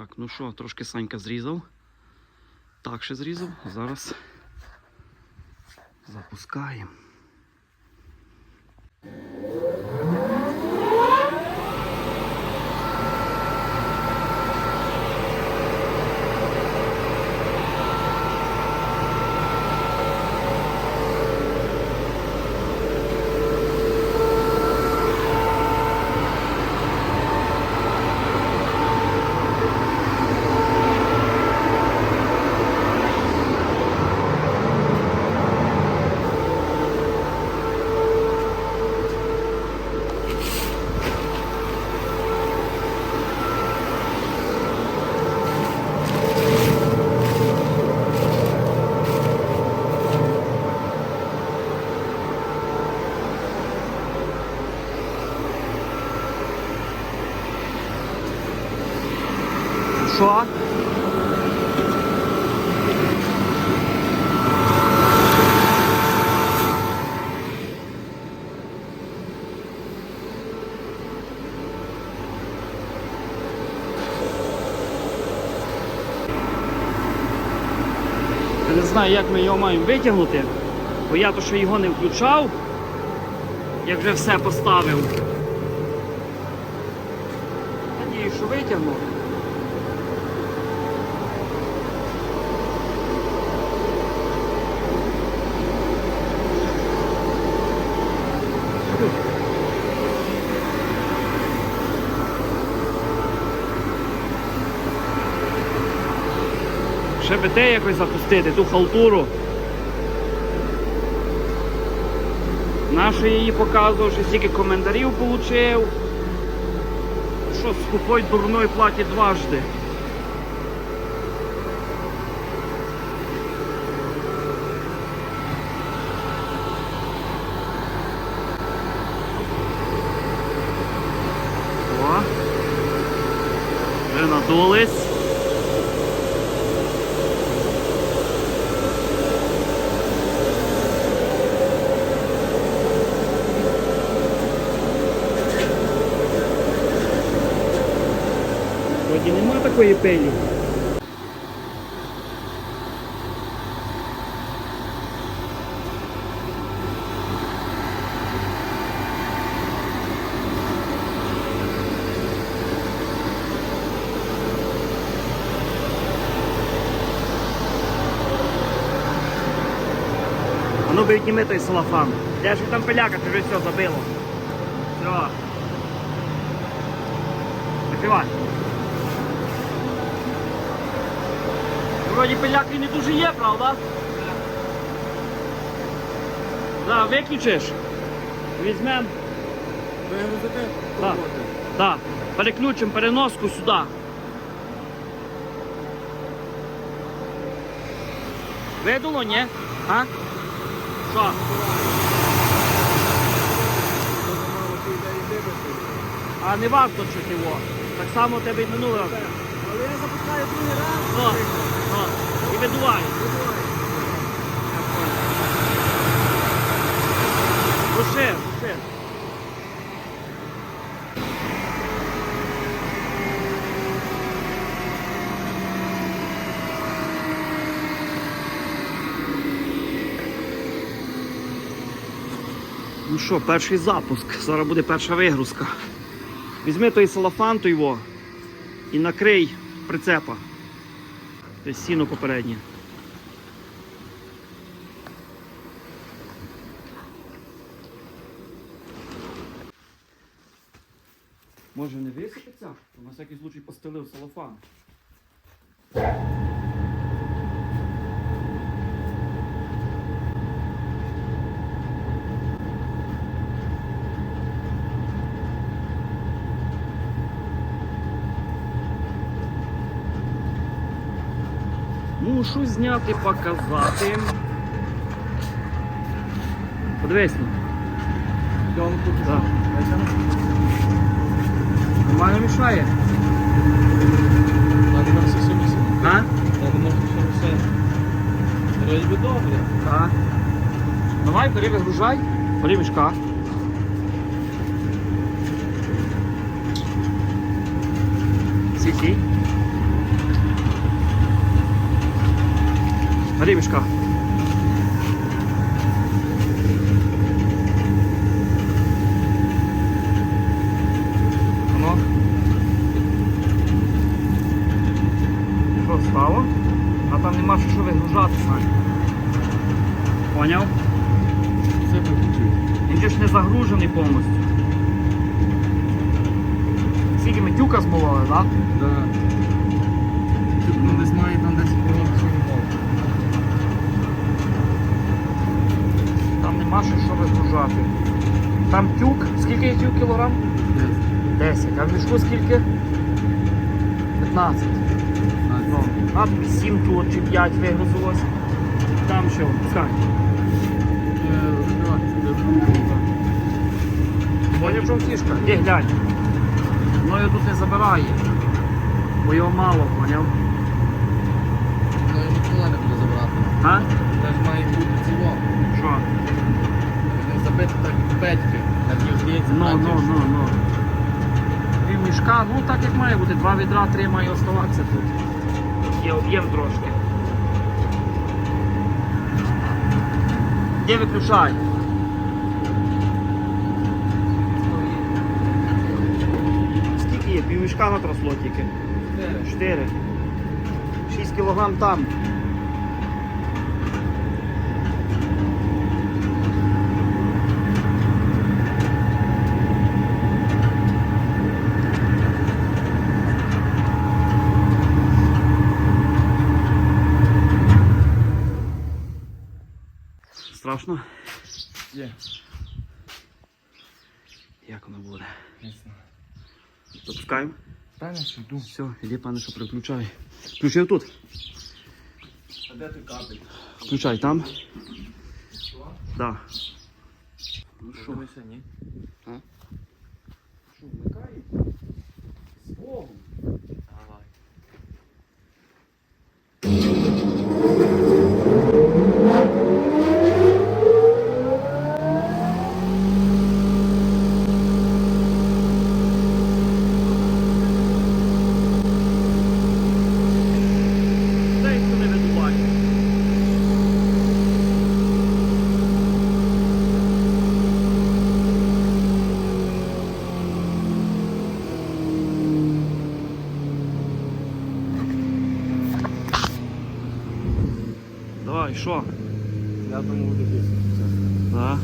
Так, ну що, трошки Санька зрізав. Так ще зрізав. Зараз запускаємо. Що? Я не знаю, як ми його маємо витягнути, бо я то, що його не включав, як вже все поставив. Надію, що витягну. Те якось запустити, ту халтуру. Наше її показував, що стільки коментарів отримав. Що скупой дурною платить дважди. О, вже надулись. Такої пилі. А ну підніми той салафан. Де ж там пиляка, ти вже все забило. Все. Закривай. Вроді пиляки не дуже є, правда? Да, виключиш. Візьмем. Вигрузити? Так. Да. Переключимо переноску сюди. Видуло, ні? А? Що? А не варто чути його. Так само у тебе й минулий раз. Але я запускаю другий раз. І видувай. Руши, руши. Ну що, перший запуск. Зараз буде перша вигрузка. Візьми той салафан, той його, і накрий прицепа. Тобто сіно попереднє. Може не висипеться? На всякий случай постелив салафан. Мушу зняти, показати. Подивись. Так. Нормально мішає. А? Так, на все все. Вроді би добре. Так. Давай, бери, вигружай. Бери мішка. Сі-сі. Бери мішка. Воно. Що стало? А там нема що, вигружати, Сань. Поняв? Він же ж не загружений повністю. Скільки ми тюка змовили, так? Да. Тут ну, не знаю, там десь Там що вигружати. Там тюк, скільки є тюк кілограм? Десь. 10. А в мішку скільки? 15. Ну, а 7 тут чи 5 вигрузилось. Там що? Пускай. Е, розбивати, Поняв, що фішка? Де глянь. Мною тут не забирає. Бо його мало, поняв? Ну, ніколи не буде забрати. А? Це ж має бути ціло. Що? Не забити так петьки. Так і здається, Ну, так, ну, що- ну, ну. Пів мішка, ну так як має бути, два відра, три має оставатися тут. Є об'єм трошки. Де виключай? Скільки є? Пів мішка натросло тільки. Чотири. Чотири. Шість кілограм там. Страшно? Є. Як воно буде? Не знаю. Запускаємо? Певно, що йду. Все, іди, пане, що приключай. Включив тут. А де ти капель? Включай там. Да. Ну Що? що? Дивися, ні. А? Давай, що? Я думаю, буде більше. Да.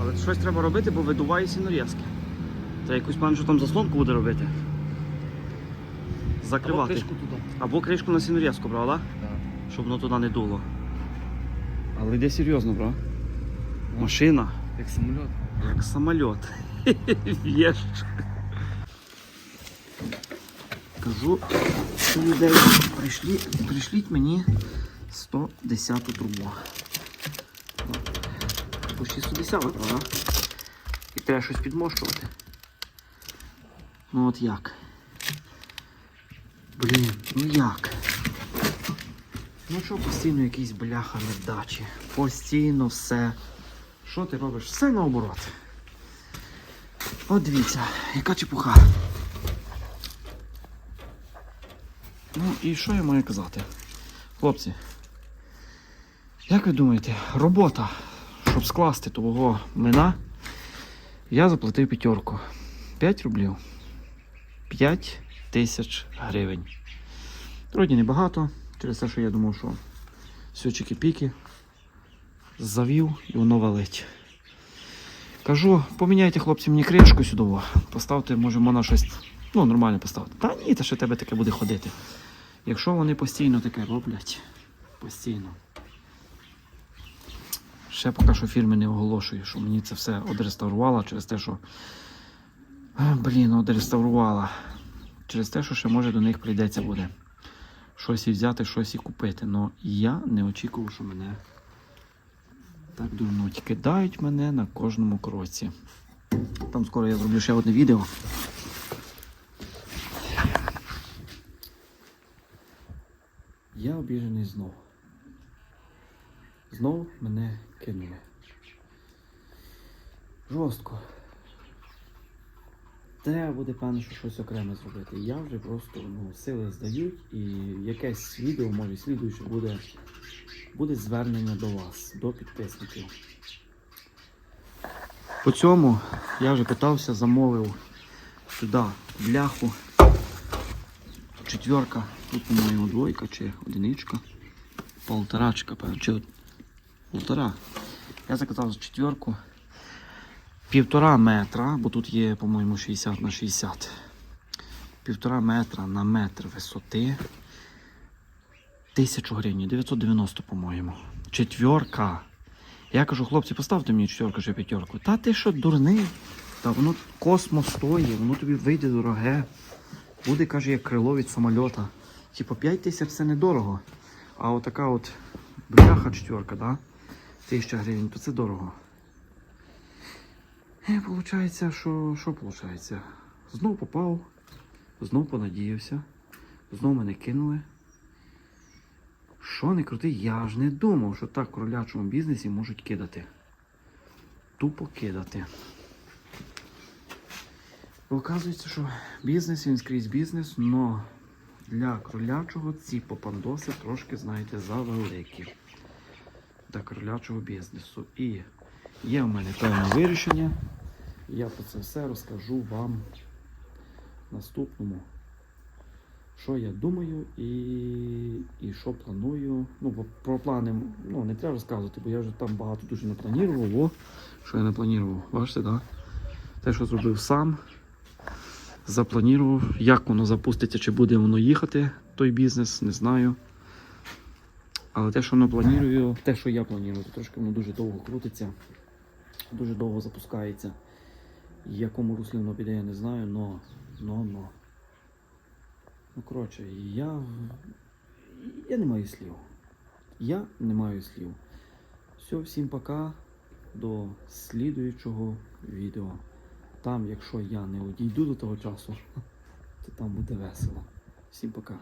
Але щось треба робити, бо видуває сінорізки. Та якусь пан, що там заслонку буде робити. Закривати. кришку туди. Або кришку на сінорізку? Так. Щоб воно туди не дуло. Але йде серйозно, бро. Машина, Як самоліт. як самоліт. В'єш. Кажу до людей, прийшлі, прийшліть мені 110 трубу. Почти 110, правда? І треба щось підмощувати. Ну от як? Блін, ну як? Ну що постійно якісь бляха невдачі. Постійно все. Що ти робиш? Все наоборот. От дивіться, яка чепуха. Ну і що я маю казати? Хлопці, як ви думаєте, робота, щоб скласти того млина, я заплатив п'ятерку. 5 рублів. 5 тисяч гривень. Вроді небагато, через те, що я думав, що все чики-піки. Завів і воно валить. Кажу, поміняйте хлопці мені кришку сюди, поставте, може, можна щось ну, нормально поставити. Та ні, та ще тебе таке буде ходити. Якщо вони постійно таке роблять, постійно. Ще поки що фірми не оголошую, що мені це все одреставрувала через те, що. Блін, одреставрувала. Через те, що ще може до них прийдеться буде щось і взяти, щось і купити. Но я не очікував, що мене так дурнуть. Кидають мене на кожному кроці. Там скоро я зроблю ще одне відео. Я обіжений знов. Знов мене кинули. Жорстко. треба буде певно, що щось окреме зробити. Я вже просто ну, сили здають, і якесь відео, може, слідуюче буде, буде звернення до вас, до підписників. По цьому я вже питався, замовив сюди бляху. Четверка, тут, по-моєму, двойка чи одиничка. Полторачка, певно, чи полтора. Я заказав четверку. Півтора метра, бо тут є, по-моєму, 60 на 60. Півтора метра на метр висоти. Тисячу гривень, 990, по-моєму. Четверка. Я кажу, хлопці, поставте мені четверку чи п'ятерку. Та ти що, дурний? Та воно космос стоїть, воно тобі вийде дороге. Буде, каже, як крило від самольота. Типу 5 тисяч це недорого. А отака от бляха четверка, да? Тисяча гривень, то це дорого. І виходить, що, що виходить? Знов попав, знов понадіявся, знов мене кинули. Що не крути, я ж не думав, що так в кролячому бізнесі можуть кидати. Тупо кидати. Оказується, що бізнес він скрізь бізнес, але для кролячого ці попандоси трошки, знаєте, завеликі. Для кролячого бізнесу. І є в мене певне вирішення. Я про це все розкажу вам в наступному. Що я думаю і, і що планую. Ну, про плани ну, не треба розказувати, бо я вже там багато дуже не планував. О, що я не планував. Бачите, так? Да? Те, що зробив сам, запланував. Як воно запуститься, чи буде воно їхати, той бізнес, не знаю. Але те, що воно планую, те, що я планую, то трошки воно дуже довго крутиться, дуже довго запускається. Якому руслі воно піде, я не знаю, но, но, но. Ну, коротше, я. Я не маю слів. Я не маю слів. Все, всім пока. До слідуючого відео. Там, якщо я не одійду до того часу, то там буде весело. Всім пока.